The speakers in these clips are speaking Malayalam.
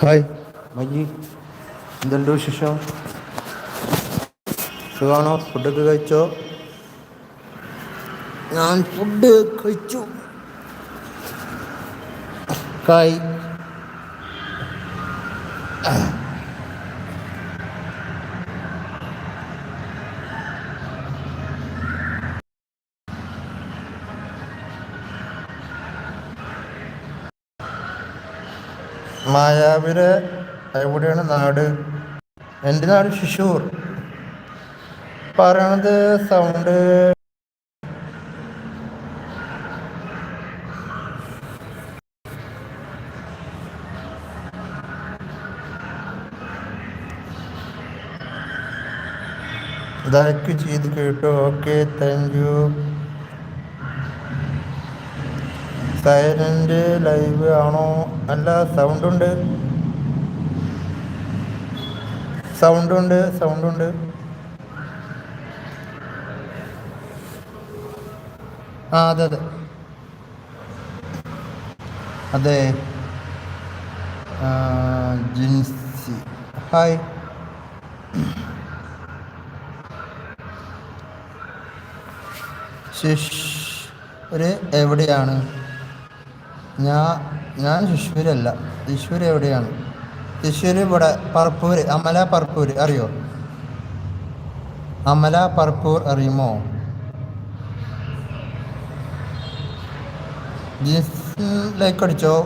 ഹായ്. മഞ്ഞി എന്തുണ്ട് വിശേഷം? സുഖമാണോ ഫുഡൊക്കെ കഴിച്ചോ? ഞാൻ ഫുഡ് കഴിച്ചു. കായ് മായാവിലെ എവിടെയാണ് നാട്? എന്റെ നാട് ശിശൂർ. പറയണത് സൗണ്ട് ലൈക്ക് ചെയ്ത് കേട്ടോ. Okay thank you silent live ആണോ? അല്ല സൗണ്ട് ഉണ്ട്. സൗണ്ട് ഉണ്ട് സൗണ്ട് ഉണ്ട്. ആ അതെ അതെ. അതെ. ജിൻസി. ഹായ്. ശിഷ് ഒരു എവിടെയാണ്? ഞാൻ ഞാൻ തൃശ്ശൂരല്ല. തൃശ്ശൂർ എവിടെയാണ്? തൃശ്ശൂർ ഇവിടെ പറപ്പൂർ അമല പറപ്പൂർ അറിയോ? അമല പറപ്പൂർ അറിയുമോ? ജീൻസ് ലൈക്ക് അടിച്ചോ.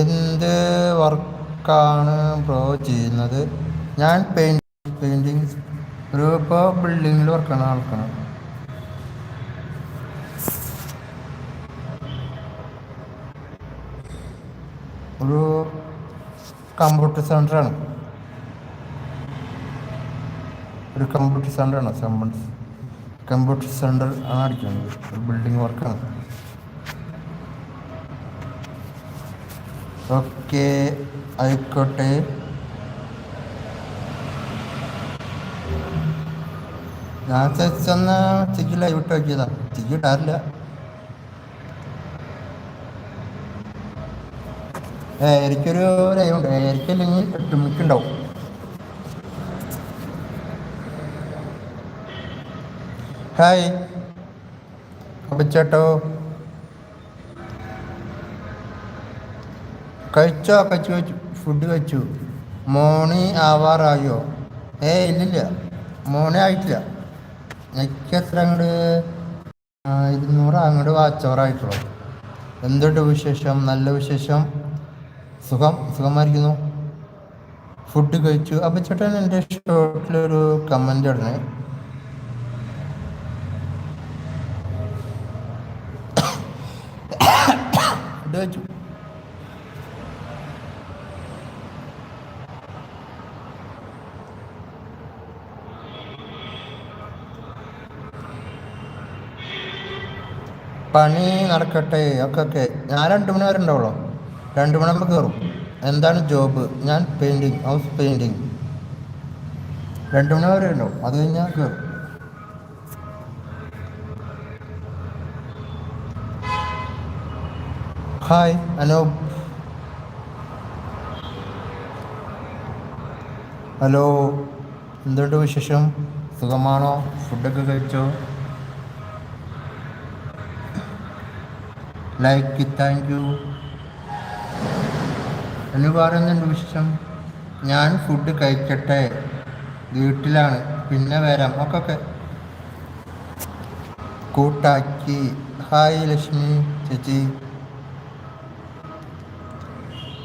എന്ത് വർക്കാണ് ബ്രോ ചെയ്യുന്നത്? ഞാൻ പെയിന്റിങ് പെയിന്റിങ് ഒരു ഇപ്പോൾ ബിൽഡിങ്ങിൽ വർക്കാണ് ആൾക്കാണ്. ഒരു കമ്പ്യൂട്ടർ സെന്ററാണ് ഒരു കമ്പ്യൂട്ടർ സെന്ററാണ് സെമ്പൻസ് കമ്പ്യൂട്ടർ സെന്റർ ആണ് അടിക്കുന്നത്. ഒരു ബിൽഡിംഗ് വർക്കാണ് ഓക്കെ ആയിക്കോട്ടെ. ഞാൻ ചെന്ന് ഉച്ചയ്ക്ക് ലൈവ് ഇട്ട് നോക്കിയതാ ഏ എനിക്കൊരു ലൈവുണ്ട് എനിക്കല്ലെങ്കിൽ എട്ട് മണിക്ക് ഉണ്ടാവും. ഹായ് അപ്പച്ചേട്ടോ കഴിച്ചോ? കഴിച്ചു കഴിച്ചു. ഫുഡ് കഴിച്ചു. മോണി ആവാറായോ? ഏ ഇല്ലില്ല. മോണി ആയിട്ടില്ല. എനിക്ക് എത്ര അങ്ങോട്ട് ഇരുന്നൂറ് അങ്ങോട്ട് വാച്ചോറായിട്ടുള്ളു എന്തുണ്ട് വിശേഷം? നല്ല വിശേഷം? സുഖം? സുഖമായിരിക്കുന്നു? ഫുഡ് കഴിച്ചു. അപ്പം ചേട്ടൻ എന്റെ ഷോട്ടിലൊരു കമന്റ് ഇടണേ. ഫുഡ് കഴിച്ചു. പണി നടക്കട്ടെ ഒക്കെ. ഒക്കെ ഞാൻ രണ്ട് മണി വരെ ഉണ്ടാവുള്ളൂ. രണ്ട് മണിയാകുമ്പോൾ കയറും എന്താണ് ജോബ് ഞാൻ പെയിന്റിങ് ഹൗസ് പെയിന്റിങ് രണ്ട് മണി വരെ ഉണ്ടാവും. അത് കഴിഞ്ഞാൽ കയറും ഹായ് അനൂപ് ഹലോ എന്തുണ്ട് വിശേഷം? സുഖമാണോ? ഫുഡൊക്കെ കഴിച്ചോ? ലൈക്ക് താങ്ക് യു എന്ന് പറയുന്നുണ്ട് നിമിഷം ഞാൻ ഫുഡ് കഴിക്കട്ടെ. വീട്ടിലാണ്. പിന്നെ വരാം. ഒക്കെ കൂട്ടാക്കി. ഹായ് ലക്ഷ്മി ചേച്ചി.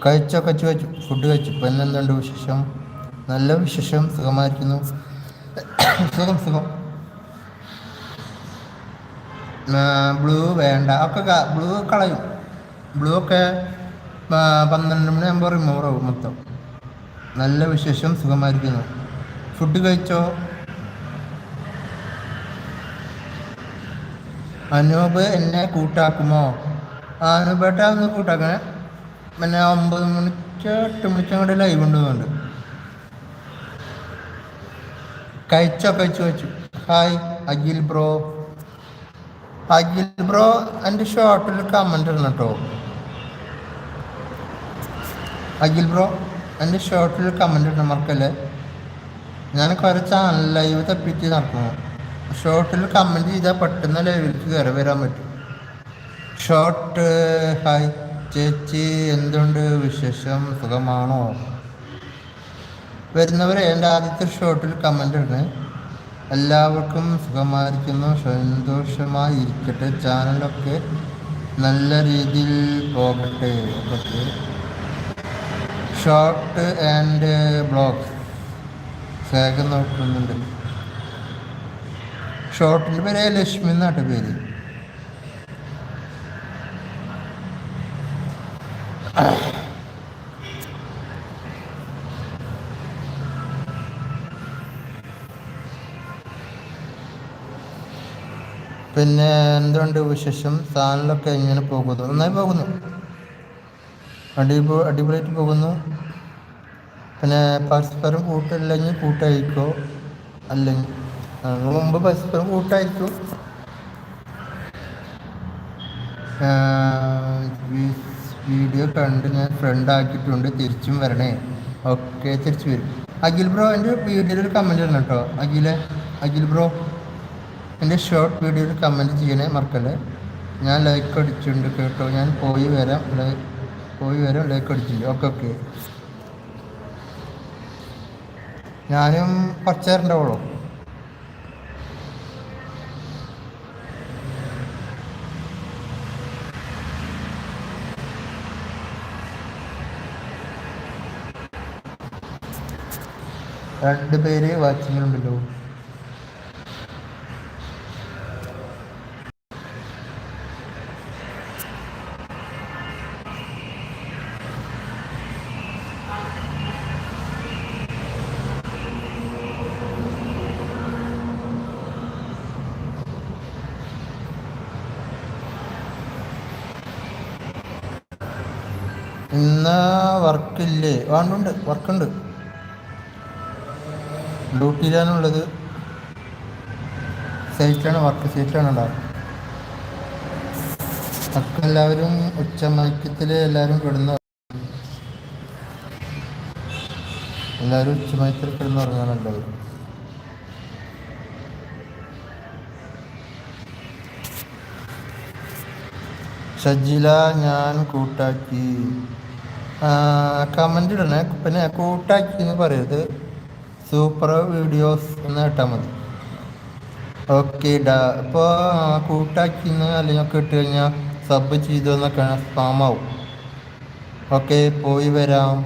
കഴിച്ചോ കഴിച്ചു ഫുഡ് കഴിച്ചു. ഇപ്പം എന്തുണ്ട് വിശേഷം? നല്ല വിശേഷം. സുഖമായിരിക്കുന്നു. സുഖം സുഖം. ബ്ലൂ വേണ്ട. ഒക്കെ ബ്ലൂ കളയും. ബ്ലൂ ഒക്കെ പന്ത്രണ്ട് മണിയാകുമ്പോൾ റിമൂവ് ആവും മൊത്തം. നല്ല വിശേഷം സുഖമായിരിക്കുന്നു. ഫുഡ് കഴിച്ചോ? അനൂപ് എന്നെ കൂട്ടാക്കുമോ? അനൂപേട്ട ഒന്ന് കൂട്ടാക്കണേ. പിന്നെ ഒമ്പത് മണിക്ക് എട്ട് മണിക്ക് അങ്ങോട്ട് ലൈവ് ഉണ്ട് കഴിച്ചോ? കഴിച്ചു കഴിച്ചു. Hi Akhil bro Akhil bro എന്റെ ഷോർട്ടിൽ കമന്റ് ഇടണം കേട്ടോ അഖിൽ ബ്രോ എന്റെ ഷോർട്ടിൽ കമന്റ് ഇടണം മറക്കല്ലേ? ഞാൻ കുറേ ചാനൽ ലൈവ് തപ്പിച്ച് നടക്കുന്നു ഷോർട്ടിൽ കമന്റ് ചെയ്താൽ പെട്ടെന്ന് ലൈവിലേക്ക് കയറി വരാൻ പറ്റും. ഷോർട്ട് ഹായ് ചേച്ചി എന്തുണ്ട് വിശേഷം? സുഖമാണോ? വരുന്നവരെ എന്റെ ആദ്യത്തെ ഷോട്ടിൽ കമന്റ് ഇടണേ. എല്ലാവർക്കും സുഖമായിരിക്കുന്നു. സന്തോഷമായി ഇരിക്കട്ടെ ചാനലൊക്കെ നല്ല രീതിയിൽ പോകട്ടെ. ഓക്കെ. ഷോർട്ട് ആൻഡ് ബ്ലോഗ് ശേഖരം നോക്കുന്നുണ്ട്. ഷോർട്ടിന്റെ പേര് ലക്ഷ്മി എന്നാട്ട് പേര്. പിന്നെ എന്തുണ്ട് വിശേഷം? സാധനങ്ങളൊക്കെ എങ്ങനെ പോകുന്നു? നന്നായി പോകുന്നു. അടിപൊ അടിപൊളിയായിട്ട് പോകുന്നു. പിന്നെ പരസ്പരം കൂട്ടില്ലെങ്കിൽ കൂട്ടായിരിക്കോ? അല്ലെങ്കിൽ മുമ്പ് പരസ്പരം കൂട്ടായിരിക്കും. വീഡിയോ കണ്ട് ഞാൻ ഫ്രണ്ട് ആക്കിയിട്ടുണ്ട്. തിരിച്ചും വരണേ. ഓക്കെ തിരിച്ചു വരും. അഖിൽ ബ്രോ എന്റെ വീഡിയോയിൽ ഒരു കമന്റ് ഇടണം കേട്ടോ. അഖിലെ അഖിൽ ബ്രോ. എന്റെ ഷോർട്ട് വീഡിയോയിൽ കമന്റ് ചെയ്യണേ മറക്കല്ലേ? ഞാൻ ലൈക്ക് അടിച്ചിട്ടുണ്ട് കേട്ടോ. ഞാൻ പോയി വരാം. ലൈക്ക് പോയി വരാം ലൈക്ക് അടിച്ചിട്ടുണ്ട്. ഓക്കെ ഓക്കെ ഞാനും പച്ചേരണ്ടാവുള്ളൂ രണ്ട് പേര് വാച്ചിങ്ങിലുണ്ടല്ലോ ഇന്ന് വർക്കില്ലേ? വേണ്ടുണ്ട് വർക്കുണ്ട്. ഡ്യൂട്ടിയിലാണുള്ളത്. സൈറ്റിലാണ് വർക്ക് സൈറ്റിലാണ് ഉണ്ടാവും ഒക്കെ എല്ലാവരും ഉച്ചമയക്കത്തിൽ എല്ലാവരും കിടന്ന് എല്ലാവരും ഉച്ചമയക്കത്തിൽ കിടന്ന് ഷജില ഞാൻ കൂട്ടാക്കി. കമന്റ് ഇടണേ. പിന്നെ കൂട്ടാക്കി എന്ന് പറയരുത്. സൂപ്പർ വീഡിയോസ് എന്ന് കേട്ടാൽ മതി. ഓക്കെ ഡാ. ഇപ്പോൾ കൂട്ടാക്കി എന്ന് അല്ലെങ്കിൽ ഒക്കെ ഇട്ട് കഴിഞ്ഞാൽ സബ് ചെയ്തു എന്നൊക്കെ സ്പാമാവും ഓക്കെ പോയി വരാം.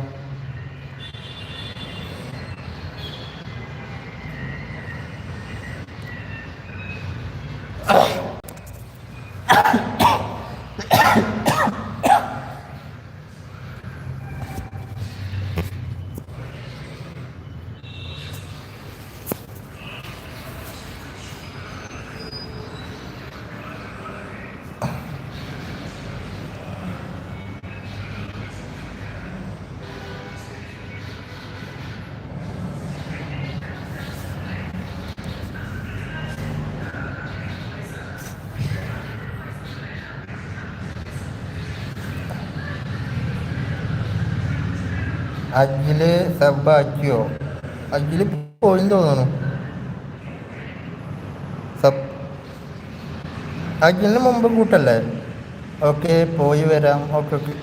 അഖിൽ സബാക്കിയോ അജിൽ പോയി തോന്നണു സബ് അജിലിന് മുമ്പ് കൂട്ടല്ലേ? ഓക്കെ പോയി വരാം. Okay okay.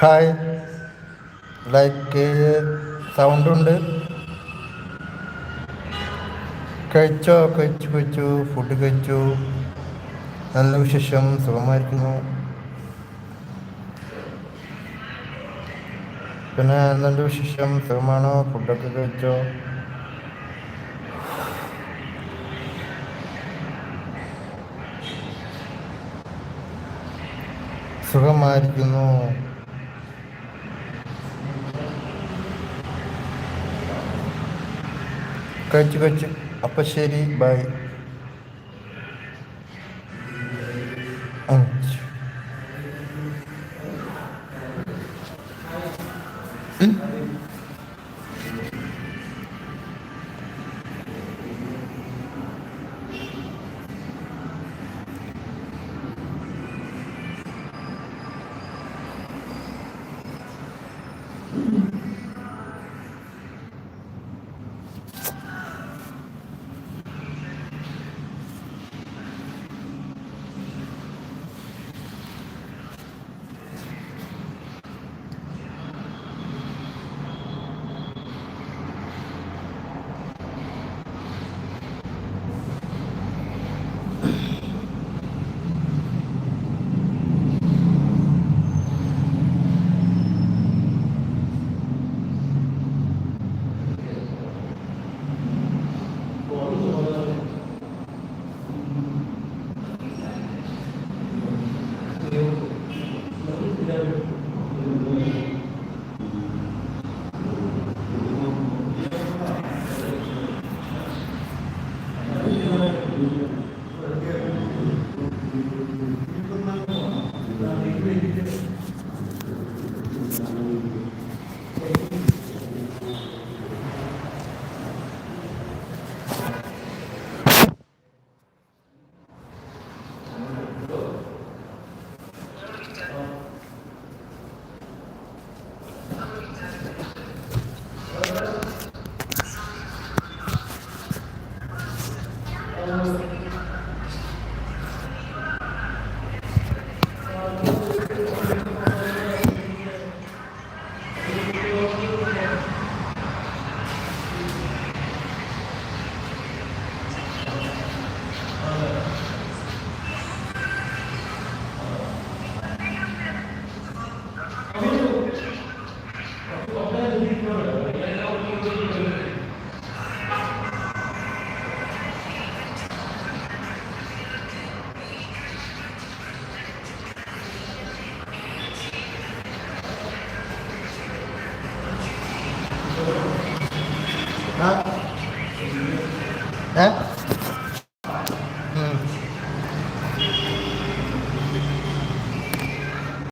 ഹായ് ലൈക്ക് സൗണ്ടുണ്ട് കഴിച്ചോ? കഴിച്ചു കഴിച്ചു. ഫുഡ് കഴിച്ചു. നല്ല വിശേഷം. സുഖമായിരിക്കുന്നു. പിന്നെ എന്തുണ്ട് വിശേഷം. സുഖമാണോ? ഫുഡൊക്കെ കഴിച്ചോ? സുഖമായിരിക്കുന്നു. കഴിച്ചു കഴിച്ചു അപ്പം ശരി ബൈ ഉം.